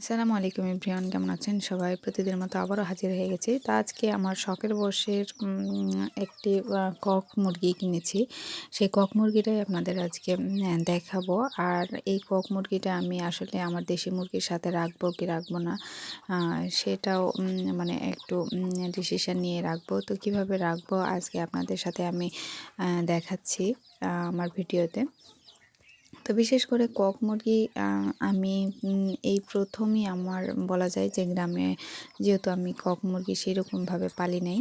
আসসালামু আলাইকুম ইব্রিয়ান কেমন আছেন? সবাই প্রতিদিনের মতো আবারও হাজির হয়ে গেছি। তা আজকে আমার শখের বসের একটি কক মুরগি কিনেছি। সেই কক মুরগিটাই আপনাদের আজকে দেখাবো। আর এই কক মুরগিটা আমি আসলে আমার দেশি মুরগির সাথে রাখব কি রাখব না সেটাও মানে একটু ডিসিশান নিয়ে রাখব। তো কীভাবে রাখব? আজকে আপনাদের সাথে আমি দেখাচ্ছি আমার ভিডিওতে। তো বিশেষ করে কক মুরগি আমি এই প্রথমই আমার বলা যায় যে গ্রামে যেহেতু আমি কক মুরগি সেরকমভাবে পালি নাই।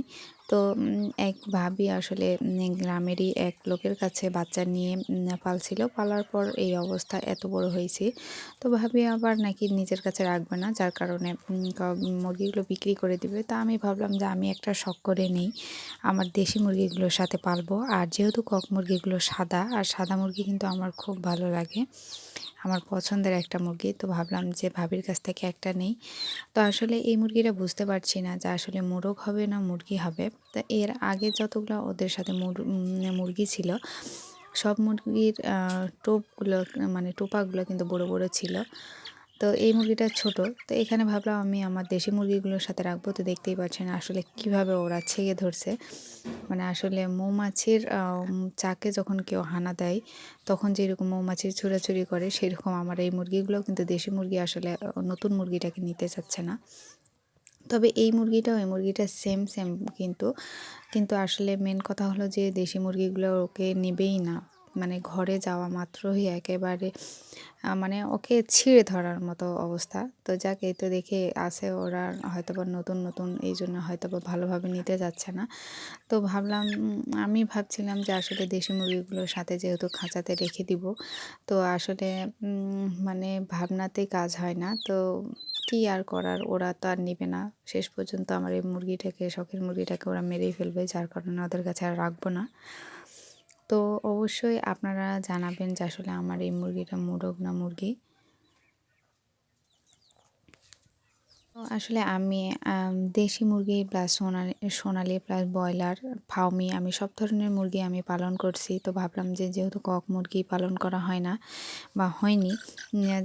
তো এক ভাবি আসলে গ্রামেরই এক লোকের কাছে বাচ্চা নিয়ে পালছিল পালার পর এই অবস্থা এত বড় হয়েছে। তো ভাবি আবার নাকি নিজের কাছে রাখবে না, যার কারণে মুরগিগুলো বিক্রি করে দিবে। তা আমি ভাবলাম যে আমি একটা শখ করে নিই, আমার দেশি মুরগিগুলোর সাথে পালবো। আর যেহেতু কক মুরগিগুলো সাদা, আর সাদা মুরগি কিন্তু আমার খুব ভালো লাগে। আমার পছন্দের একটা মুরগি। তো ভাবলাম যে ভাবির কাছ থেকে একটা নেই। তো আসলে এই মুরগিটা বুঝতে পারছি না যে আসলে মোরগ হবে না মুরগি হবে। তো এর আগে যতগুলো ওদের সাথে মুরগি ছিল, সব মুরগির টোপগুলো মানে টোপাগুলো কিন্তু বড় বড় ছিল। তো এই মুরগিটা ছোট। তো এখানে ভাবলাম আমি আমার দেশি মুরগিগুলোর সাথে রাখব। তো দেখতেই পাচ্ছেন আসলে কীভাবে ওরা ছেগে ধরছে। মানে আসলে মৌমাছির চাকে যখন কেউ হানা দেয়, তখন যেরকম মৌমাছির ছুড়াছুড়ি করে, সেরকম আমার এই মুরগিগুলো কিন্তু দেশি মুরগি আসলে নতুন মুরগিটাকে নিতে চাচ্ছে না। তবে এই মুরগিটাও ওই মুরগিটা সেম সেম কিন্তু কিন্তু আসলে মেন কথা হলো যে দেশি মুরগিগুলো ওকে নেবেই না। মানে ঘরে যাওয়া মাত্রই একেবারে মানে ওকে ছিঁড়ে ধরার মতো অবস্থা। তো যাক, এই তো দেখে আসে ওরা হয়তো বা নতুন নতুন, এই জন্য হয়তো বা ভালোভাবে নিতে যাচ্ছে না। তো ভাবলাম আমি ভাবছিলাম যে আসলে দেশি মুরগিগুলোর সাথে যেহেতু খাঁচাতে রেখে দিব, তো আসলে মানে ভাবনাতেই কাজ হয় না। তো কী আর করার, ওরা তো আর নেবে না। শেষ পর্যন্ত আমার এই মুরগিটাকে, শখের মুরগিটাকে ওরা মেরেই ফেলবে, যার কারণে ওদের কাছে আর রাখব না। তো অবশ্যই আপনারা জানাবেন যে আসলে আমার এই মুরগিটা মুরগ না মুরগি। আসলে আমি দেশি মুরগি প্লাস সোনালি সোনালি প্লাস ব্রয়লার ফাউমি আমি সব ধরনের মুরগি আমি পালন করছি। তো ভাবলাম যে যেহেতু কক মুরগি পালন করা হয় না বা হয়নি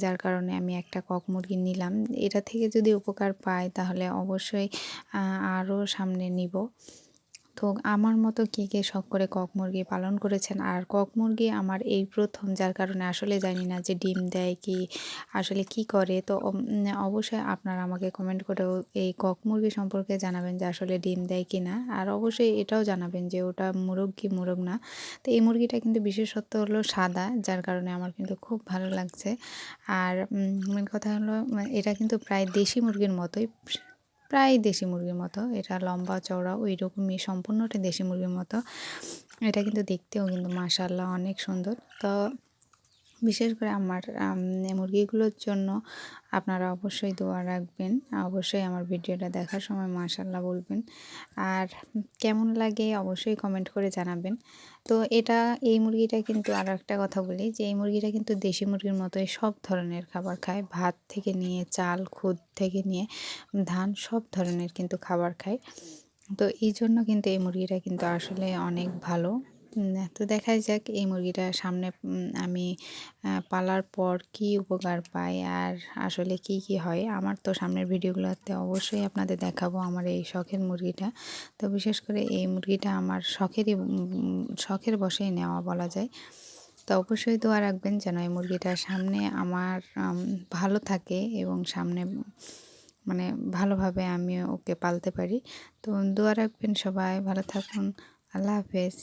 যার কারণে আমি একটা কক মুরগি নিলাম। এটা থেকে যদি উপকার পাই তাহলে অবশ্যই আরও সামনে নিব। তো আমার মতো কে কে শখ করে কক মুরগি পালন করেছেন? আর কক মুরগি আমার এই প্রথম, যার কারণে আসলে জানি না যে ডিম দেয় কি, আসলে কি করে। তো অবশ্যই আপনারা আমাকে কমেন্ট করে এই কক মুরগি সম্পর্কে জানাবেন যে আসলে ডিম দেয় কি না। আর অবশ্যই এটাও জানাবেন যে ওটা মুরগ কি মুরগ না। তো এই মুরগিটা কিন্তু বিশেষত্ব হলো সাদা, যার কারণে আমার কিন্তু খুব ভালো লাগছে। আর মেন কথা হলো এটা কিন্তু প্রায় দেশি মুরগির মতোই প্রায় দেশি মুরগির মতো। এটা লম্বা, চওড়া ওই রকমই সম্পূর্ণটা দেশি মুরগির মতো। এটা কিন্তু দেখতেও কিন্তু মাশাল্লাহ অনেক সুন্দর। তো বিশেষ করে আমার মুরগিগুলোর জন্য আপনারা অবশ্যই দোয়া রাখবেন। অবশ্যই আমার ভিডিওটা দেখার সময় মাশাল্লাহ বলবেন। আর কেমন লাগে অবশ্যই কমেন্ট করে জানাবেন। তো এটা, এই মুরগিটা কিন্তু আর একটা কথা বলি যে, এই মুরগিটা কিন্তু দেশি মুরগির মতোই সব ধরনের খাবার খায়। ভাত থেকে নিয়ে চাল, খুদ থেকে নিয়ে ধান সব ধরনের কিন্তু খাবার খায়। তো এই জন্য কিন্তু এই মুরগিটা কিন্তু আসলে অনেক ভালো। তো দেখা যাক এই মুরগিটা সামনে আমি পালার পর কি উপকার পাই আর আসলে কি কি হয়। আমার তো সামনের ভিডিওগুলোতে অবশ্যই আপনাদের দেখাবো আমার এই শখের মুরগিটা। তো বিশেষ করে এই মুরগিটা আমার শখেরই শখের বসেই নেওয়া বলা যায়। তো অবশ্যই দোয়া রাখবেন যেন এই মুরগিটা সামনে আমার ভালো থাকে এবং সামনে মানে ভালোভাবে আমি ওকে পালতে পারি। তো দোয়া রাখবেন সবাই, ভালো থাকুন। আল্লাহ হাফেজ।